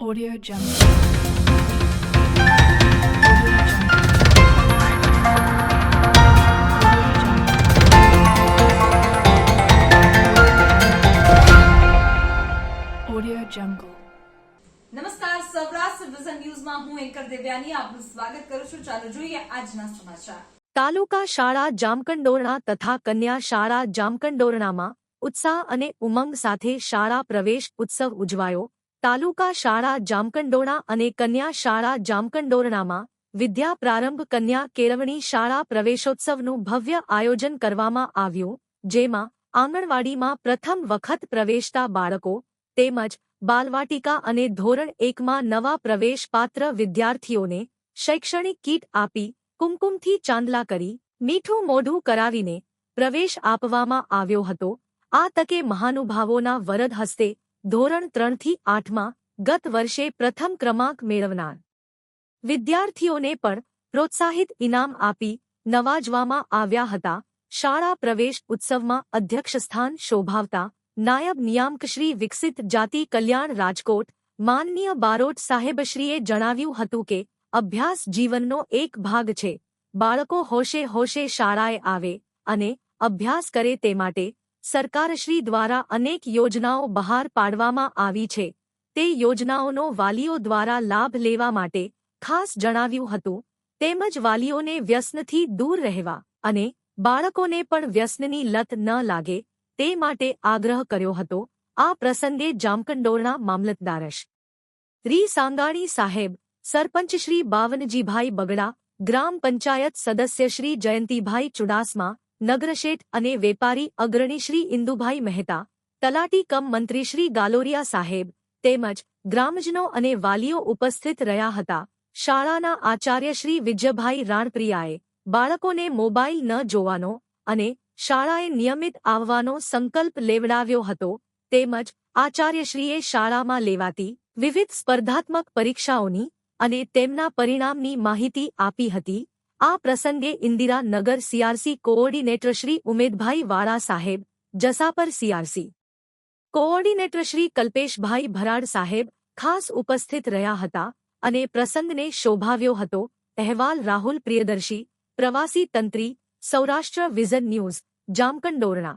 Audio Jungle. Audio Jungle. નમસ્કાર Saurashtra vision ન્યૂઝમાં હું એન્કર દેવ્યાની આપનું સ્વાગત કરું છું ચાલો જોઈએ આજના સમાચાર તાલુકા શાળા જામકંડોરણા તથા કન્યા શાળા જામકંડોરણામાં ઉત્સાહ અને ઉમંગ સાથે શાળા પ્રવેશ ઉત્સવ ઉજવાયો તાલુકા શાળા જામકંડોણા અને કન્યા શાળા જામકંડોરણામાં વિદ્યા પ્રારંભ કન્યા કેળવણી શાળા પ્રવેશોત્સવનું ભવ્ય આયોજન કરવામાં આવ્યું, જેમાં આંગણવાડીમાં પ્રથમ વખત પ્રવેશતા બાળકો તેમજ બાલવાટિકા અને ધોરણ એકમાં નવા પ્રવેશ પાત્ર વિદ્યાર્થીઓને શૈક્ષણિક કીટ આપી કુમકુમથી ચાંદલા કરી મીઠું મોઢું કરાવીને પ્રવેશ આપવામાં આવ્યો હતો. આ તકે મહાનુભાવોના વરદ હસ્તે ધોરણ ત્રણથી આઠમાં ગત વર્ષે પ્રથમ ક્રમાંક મેળવનાર. વિદ્યાર્થીઓને પણ પ્રોત્સાહિત ઇનામ આપી નવાજવામાં આવ્યા હતા. શાળા પ્રવેશ ઉત્સવમાં અધ્યક્ષસ્થાન શોભાવતા નાયબ નિયામકશ્રી વિકસિત જાતિ કલ્યાણ રાજકોટ માનનીય બારોટ સાહેબશ્રીએ જણાવ્યું હતું કે અભ્યાસ જીવનનો એક ભાગ છે. બાળકો હોશે હોશે શાળાએ આવે અને અભ્યાસ કરે તે માટે સરકારશ્રી દ્વારા અનેક યોજનાઓ બહાર પાડવામાં આવી છે. તે યોજનાઓનો વાલીઓ દ્વારા લાભ લેવા માટે ખાસ જણાવ્યું હતું. તેમજ વાલીઓને વ્યસનથી દૂર રહેવા અને બાળકોને પણ વ્યસનની લત ન લાગે તે માટે આગ્રહ કર્યો હતો. આ પ્રસંગે જામકંડોરણા મામલતદારશ રી સાંગાણી સાહેબ સરપંચ શ્રી બાવનજીભાઈ બગડા, ગ્રામ પંચાયત સદસ્ય શ્રી જયંતિભાઈ ચુડાસમા નગરશેઠ અને વેપારી અગ્રણી શ્રી ઇન્દુભાઈ મહેતા, તલાટી કમ મંત્રી શ્રી ગાલોરિયા સાહેબ તેમજ ગ્રામજનો અને વાલીઓ ઉપસ્થિત રહ્યા હતા. શાળાના આચાર્ય શ્રી વિજયભાઈ રાણપ્રિયાએ બાળકોને મોબાઈલ ન જોવાનો અને શાળાએ નિયમિત આવવાનો સંકલ્પ લેવડાવ્યો હતો. તેમજ આચાર્યશ્રીએ શાળામાં લેવાતી વિવિધ સ્પર્ધાત્મક પરીક્ષાઓની અને તેમના પરિણામની માહિતી આપી હતી. આ પ્રસંગે ઇન્દિરા નગર સીઆરસી કોઓર્ડિનેટર શ્રી ઉમેદભાઈ વાળા સાહેબ, જસાપર સીઆરસી કોઓર્ડિનેટર શ્રી કલ્પેશભાઈ ભરાડ સાહેબ ખાસ ઉપસ્થિત રહ્યા હતા અને પ્રસંગને શોભાવ્યો હતો. અહેવાલ રાહુલ પ્રિયદર્શી, પ્રવાસી તંત્રી, સૌરાષ્ટ્ર વિઝન ન્યૂઝ, જામકંડોરણા.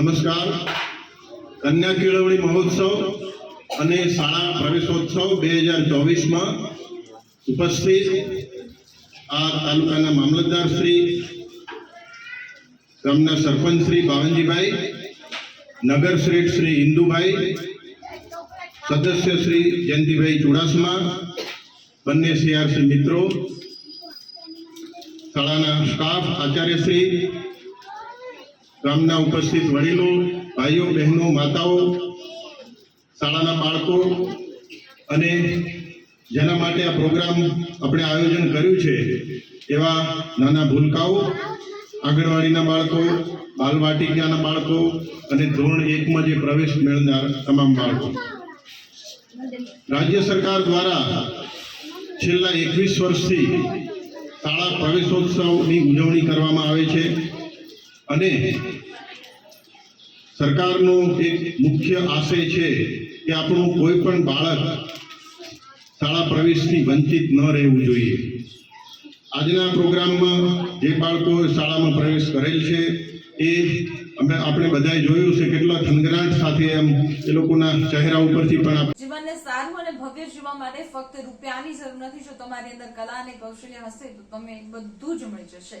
નમસ્કાર. કન્યા કેળવણી મહોત્સવ અને શાળા પ્રવેશોત્સવ બે હજાર ચોવીસમાં ઉપસ્થિત આ તાલુકાના મામલતદાર શ્રી, ગામના સરપંચ શ્રી બાવનજીભાઈ, નગર શ્રેઠ શ્રી ઇન્દુભાઈ, સદસ્ય શ્રી જયંતિભાઈ ચુડાસમા, બંને સીઆરસી મિત્રો, શાળાના સ્ટાફ આચાર્યશ્રી ગામના ઉપસ્થિત વડીલો, ભાઈઓ, બહેનો, માતાઓ, શાળાના બાળકો અને જેના માટે આ પ્રોગ્રામ આપણે આયોજન કર્યું છે, એવા નાના ભૂલકાઓ, આંગણવાડીના બાળકો, બાલવાટિકાના બાળકો અને ધોરણ એકમાં જે પ્રવેશ મેળવનાર તમામ બાળકો. રાજ્ય સરકાર દ્વારા છેલ્લા એકવીસ વર્ષથી શાળા પ્રવેશોત્સવની ઉજવણી કરવામાં આવે છે. અને સરકારનો એક મુખ્ય આશય છે કે આપણું કોઈ પણ બાળક શાળા પ્રવેશથી વંચિત ન રહેવું જોઈએ. આજના પ્રોગ્રામમાં જે બાળકો શાળામાં પ્રવેશ કરેલ છે, એ અમે આપણે બધાએ જોયું છે, કેટલા થનગરાટ સાથે એમ એ લોકોના ચહેરા ઉપરથી પણ જીવનને સારું અને ભવ્ય જીવવા માટે ફક્ત રૂપિયાની જરૂર નથી, જો તમારી અંદર કલા અને કૌશલ્ય હશે, તો તમે બધું જ મળી જશે.